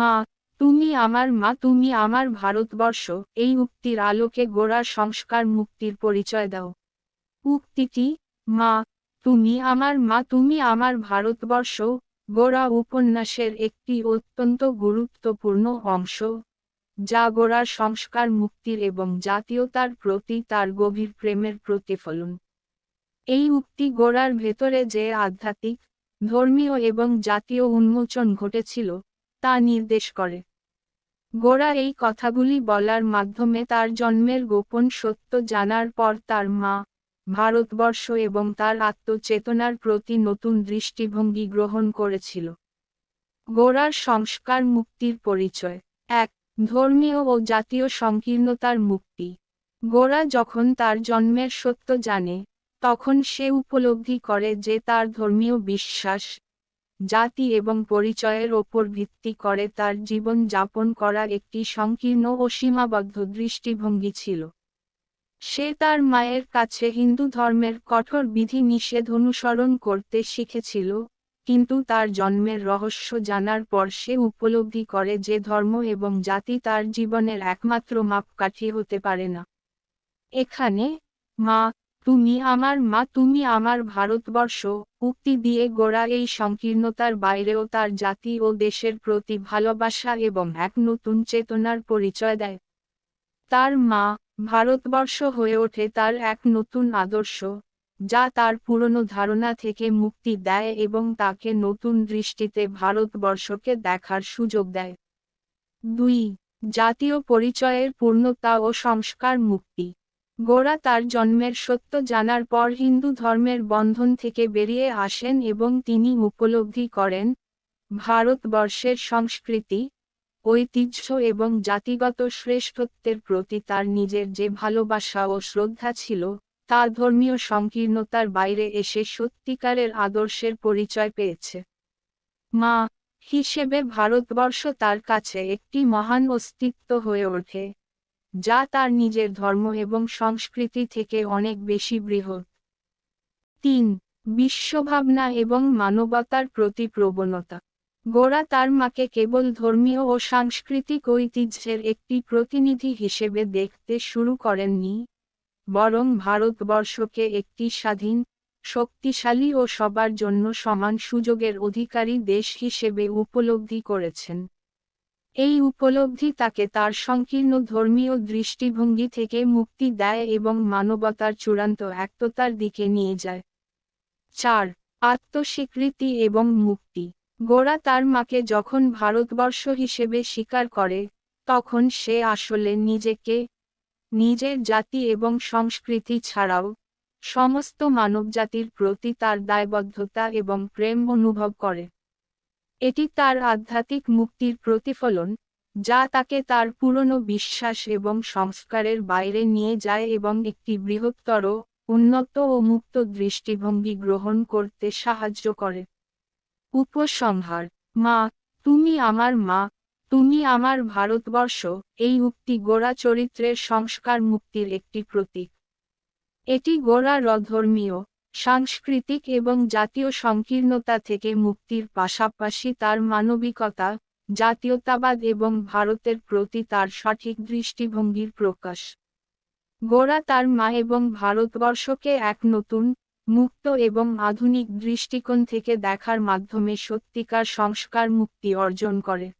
মা, তুমি আমার মা, তুমি আমার ভারতবর্ষ। এই উক্তির আলোকে গোড়ার সংস্কার মুক্তির পরিচয় দাও। উক্তিটি, মা, তুমি আমার মা, তুমি আমার ভারতবর্ষ। গোড়া উপন্যাসের একটি অত্যন্ত গুরুত্বপূর্ণ অংশ, যা গোড়ার সংস্কার মুক্তির এবং জাতীয়তার প্রতি তার গভীর প্রেমের প্রতিফলন। এই উক্তি গোড়ার ভেতরে যে আধ্যাত্মিক, ধর্মীয় এবং জাতীয় উন্মোচন ঘটেছিল তা নির্দেশ করে। গোড়া এই কথাগুলি বলার মাধ্যমে তার জন্মের গোপন সত্য জানার পর তার মা, ভারতবর্ষ এবং তার আত্মচেতনার প্রতি নতুন দৃষ্টিভঙ্গি গ্রহণ করেছিল। গোড়ার সংস্কার মুক্তির পরিচয়। এক, ধর্মীয় ও জাতীয় সংকীর্ণতার মুক্তি। গোড়া যখন তার জন্মের সত্য জানে, তখন সে উপলব্ধি করে যে তার ধর্মীয় বিশ্বাস জাতি এবং পরিচয়ের ওপর ভিত্তি করে তার জীবন যাপন করা একটি সংকীর্ণ ও সীমাবদ্ধ দৃষ্টিভঙ্গি ছিল। সে তার মায়ের কাছে হিন্দু ধর্মের কঠোর বিধি নিষেধ অনুসরণ করতে শিখেছিল, কিন্তু তার জন্মের রহস্য জানার পর সে উপলব্ধি করে যে ধর্ম এবং জাতি তার জীবনের একমাত্র মাপকাঠি হতে পারে না। এখানে, মা তুমি আমার মা, তুমি আমার ভারতবর্ষ, উক্তি দিয়ে গোড়া এই সংকীর্ণতার বাইরেও তার জাতি ও দেশের প্রতি ভালোবাসা এবং এক নতুন চেতনার পরিচয় দেয়। তার মা, ভারতবর্ষ হয়ে ওঠে তার এক নতুন আদর্শ, যা তার পুরনো ধারণা থেকে মুক্তি দেয় এবং তাকে নতুন দৃষ্টিতে ভারতবর্ষকে দেখার সুযোগ দেয়। দুই, জাতীয় পরিচয়ের পূর্ণতা ও সংস্কার মুক্তি। গোড়া তার জন্মের সত্য জানার পর হিন্দু ধর্মের বন্ধন থেকে বেরিয়ে আসেন এবং তিনি উপলব্ধি করেন ভারতবর্ষের সংস্কৃতি, ঐতিহ্য এবং জাতিগত শ্রেষ্ঠত্বের প্রতি তার নিজের যে ভালোবাসা ও শ্রদ্ধা ছিল, তা ধর্মীয় সংকীর্ণতার বাইরে এসে সত্যিকারের আদর্শের পরিচয় পেয়েছে। মা হিসেবে ভারতবর্ষ তার কাছে একটি মহান অস্তিত্ব হয়ে ওঠে। যা তার নিজের ধর্ম এবং সংস্কৃতি থেকে অনেক বেশি বৃহৎ। তিন, বিশ্বভাবনা এবং মানবতার প্রতি প্রবণতা। গোড়া তার মাকে কেবল ধর্মীয় ও সাংস্কৃতিক ঐতিহ্যের একটি প্রতিনিধি হিসেবে দেখতে শুরু করেননি, বরং ভারতবর্ষকে একটি স্বাধীন, শক্তিশালী ও সবার জন্য সমান সুযোগের অধিকারী দেশ হিসেবে উপলব্ধি করেছেন। এই উপলব্ধি তাকে তার সংকীর্ণ ধর্মীয় দৃষ্টিভঙ্গি থেকে মুক্তি দেয় এবং মানবতার চূড়ান্ত একতার দিকে নিয়ে যায়। চার, আত্মস্বীকৃতি এবং মুক্তি। গোড়া তার মাকে যখন ভারতবর্ষ হিসেবে স্বীকার করে, তখন সে আসলে নিজেকে, নিজের জাতি এবং সংস্কৃতি ছাড়াও সমস্ত মানবজাতির প্রতি তার দায়বদ্ধতা এবং প্রেম অনুভব করে। এটি তার আধ্যাত্মিক মুক্তির প্রতিফলন, যা তাকে তার পুরনো বিশ্বাস এবং সংস্কারের বাইরে নিয়ে যায় এবং একটি বৃহত্তর, উন্নত ও মুক্ত দৃষ্টিভঙ্গি গ্রহণ করতে সাহায্য করে। উপসংহার, মা, তুমি আমার মা, তুমি আমার ভারতবর্ষ, এই উক্তি গোড়া চরিত্রের সংস্কার মুক্তির একটি প্রতীক। এটি গোড়া রধর্মীয় সাংস্কৃতিক এবং জাতীয় সংকীর্ণতা থেকে মুক্তির পাশাপাশি তার মানবিকতা, জাতীয়তাবাদ এবং ভারতের প্রতি তার সঠিক দৃষ্টিভঙ্গির প্রকাশ। গোড়া তার মা এবং ভারতবর্ষকে এক নতুন, মুক্ত এবং আধুনিক দৃষ্টিকোণ থেকে দেখার মাধ্যমে সত্যিকার সংস্কার মুক্তি অর্জন করে।